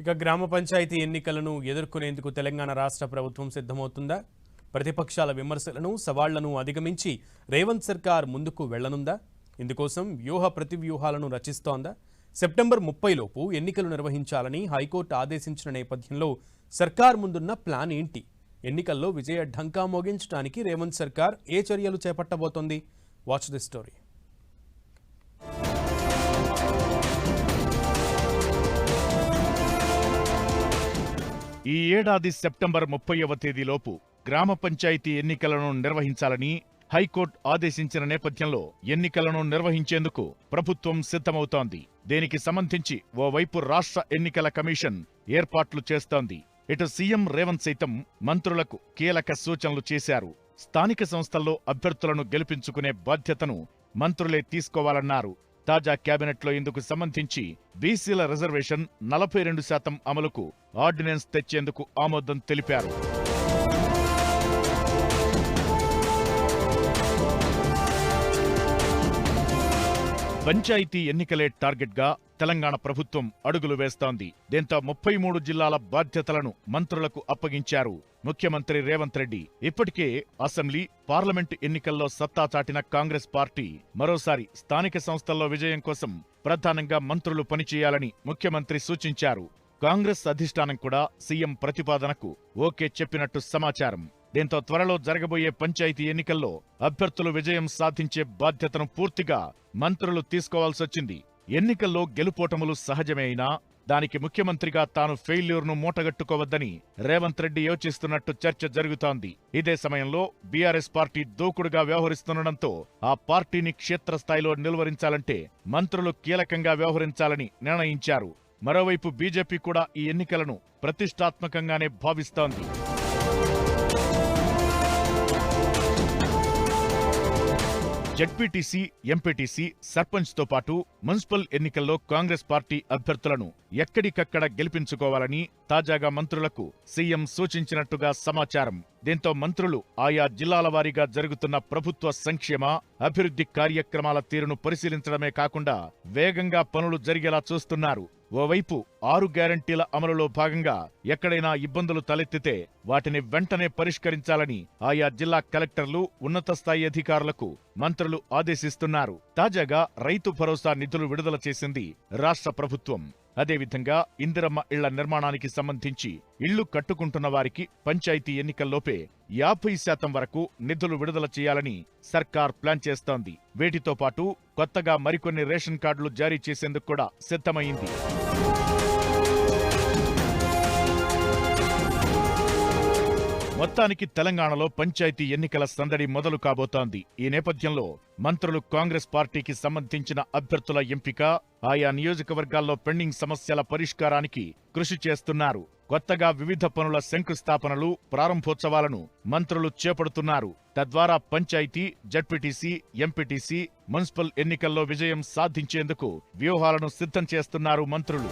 ఇక గ్రామ పంచాయతీ ఎన్నికలను ఎదుర్కొనేందుకు తెలంగాణ రాష్ట్ర ప్రభుత్వం సిద్ధమవుతుందా? ప్రతిపక్షాల విమర్శలను సవాళ్ళను అధిగమించి రేవంత్ సర్కార్ ముందుకు వెళ్ళనుందా? ఇందుకోసం వ్యూహ ప్రతివ్యూహాలను రచిస్తోందా? సెప్టెంబర్ ముప్పైలోపు ఎన్నికలు నిర్వహించాలని హైకోర్టు ఆదేశించిన నేపథ్యంలో సర్కార్ ముందున్న ప్లాన్ ఏంటి? ఎన్నికల్లో విజయ ఢంకా మోగించడానికి రేవంత్ సర్కార్ ఏ చర్యలు చేపట్టబోతోంది? Watch the story. ఈ ఏడాది సెప్టెంబర్ ముప్పైవ తేదీలోపు గ్రామ పంచాయతీ ఎన్నికలను నిర్వహించాలని హైకోర్టు ఆదేశించిన నేపథ్యంలో ఎన్నికలను నిర్వహించేందుకు ప్రభుత్వం సిద్ధమవుతోంది. దీనికి సంబంధించి ఓవైపు రాష్ట్ర ఎన్నికల కమిషన్ ఏర్పాట్లు చేస్తోంది. ఇటు సీఎం రేవంత్ సైతం మంత్రులకు కీలక సూచనలు చేశారు. స్థానిక సంస్థల్లో అభ్యర్థులను గెలిపించుకునే బాధ్యతను మంత్రులే తీసుకోవాలన్నారు. తాజా కేబినెట్లో ఇందుకు సంబంధించి బీసీల రిజర్వేషన్ నలభై రెండు శాతం అమలుకు ఆర్డినెన్స్ తెచ్చేందుకు ఆమోదం తెలిపారు. పంచాయతీ ఎన్నికలే టార్గెట్గా తెలంగాణ ప్రభుత్వం అడుగులు వేస్తోంది. దీంతో ముప్పై మూడు జిల్లాల బాధ్యతలను మంత్రులకు అప్పగించారు. ముఖ్యమంత్రి రేవంత్ రెడ్డి. ఇప్పటికే అసెంబ్లీ పార్లమెంటు ఎన్నికల్లో సత్తా చాటిన కాంగ్రెస్ పార్టీ మరోసారి స్థానిక సంస్థల్లో విజయం కోసం ప్రధానంగా మంత్రులు పనిచేయాలని ముఖ్యమంత్రి సూచించారు. కాంగ్రెస్ అధిష్టానం కూడా సీఎం ప్రతిపాదనకు ఓకే చెప్పినట్టు సమాచారం. దీంతో త్వరలో జరగబోయే పంచాయతీ ఎన్నికల్లో అభ్యర్థులు విజయం సాధించే బాధ్యతను పూర్తిగా మంత్రులు తీసుకోవాల్సొచ్చింది. ఎన్నికల్లో గెలుపోటములు సహజమే అయినా దానికి ముఖ్యమంత్రిగా తాను ఫెయిల్యూర్ను మూటగట్టుకోవద్దని రేవంత్ రెడ్డి యోచిస్తున్నట్టు చర్చ జరుగుతోంది. ఇదే సమయంలో బీఆర్ఎస్ పార్టీ దూకుడుగా వ్యవహరిస్తుండటంతో ఆ పార్టీని క్షేత్రస్థాయిలో నిలువరించాలంటే మంత్రులు కీలకంగా వ్యవహరించాలని నిర్ణయించారు. మరోవైపు బీజేపీ కూడా ఈ ఎన్నికలను ప్రతిష్టాత్మకంగానే భావిస్తోంది. జడ్పీటీసీ ఎంపీటీసీ సర్పంచ్తో పాటు మున్సిపల్ ఎన్నికల్లో కాంగ్రెస్ పార్టీ అభ్యర్థులను ఎక్కడికక్కడ గెలిపించుకోవాలని తాజాగా మంత్రులకు సీఎం సూచించినట్టుగా సమాచారం. దీంతో మంత్రులు ఆయా జిల్లాల వారీగా జరుగుతున్న ప్రభుత్వ సంక్షేమ అభివృద్ధి కార్యక్రమాల తీరును పరిశీలించడమే కాకుండా వేగంగా పనులు జరిగేలా చూస్తున్నారు. ఓవైపు ఆరు గ్యారంటీల అమలులో భాగంగా ఎక్కడైనా ఇబ్బందులు తలెత్తితే వాటిని వెంటనే పరిష్కరించాలని ఆయా జిల్లా కలెక్టర్లు ఉన్నత స్థాయి అధికారులకు మంత్రులు ఆదేశిస్తున్నారు. తాజాగా రైతు భరోసా నిధులు విడుదల చేసింది రాష్ట్ర ప్రభుత్వం. అదేవిధంగా ఇందిరమ్మ ఇళ్ళ నిర్మాణానికి సంబంధించి ఇళ్ళు కట్టుకుంటున్న వారికి పంచాయతీ ఎన్నికల్లోపే యాభై శాతం వరకు నిధులు విడుదల చేయాలని సర్కార్ ప్లాన్ చేస్తోంది. వీటితో పాటు కొత్తగా మరికొన్ని రేషన్ కార్డులు జారీ చేసేందుకు కూడా సిద్ధమైంది. మొత్తానికి తెలంగాణలో పంచాయతీ ఎన్నికల సందడి మొదలు కాబోతోంది. ఈ నేపథ్యంలో మంత్రులు కాంగ్రెస్ పార్టీకి సంబంధించిన అభ్యర్థుల ఎంపిక ఆయా నియోజకవర్గాల్లో పెండింగ్ సమస్యల పరిష్కారానికి కృషి చేస్తున్నారు. కొత్తగా వివిధ పనుల శంకుస్థాపనలు ప్రారంభోత్సవాలను మంత్రులు చేపడుతున్నారు. తద్వారా పంచాయతీ జడ్పీటీసీ ఎంపీటీసీ మున్సిపల్ ఎన్నికల్లో విజయం సాధించేందుకు వ్యూహాలను సిద్ధం చేస్తున్నారు మంత్రులు.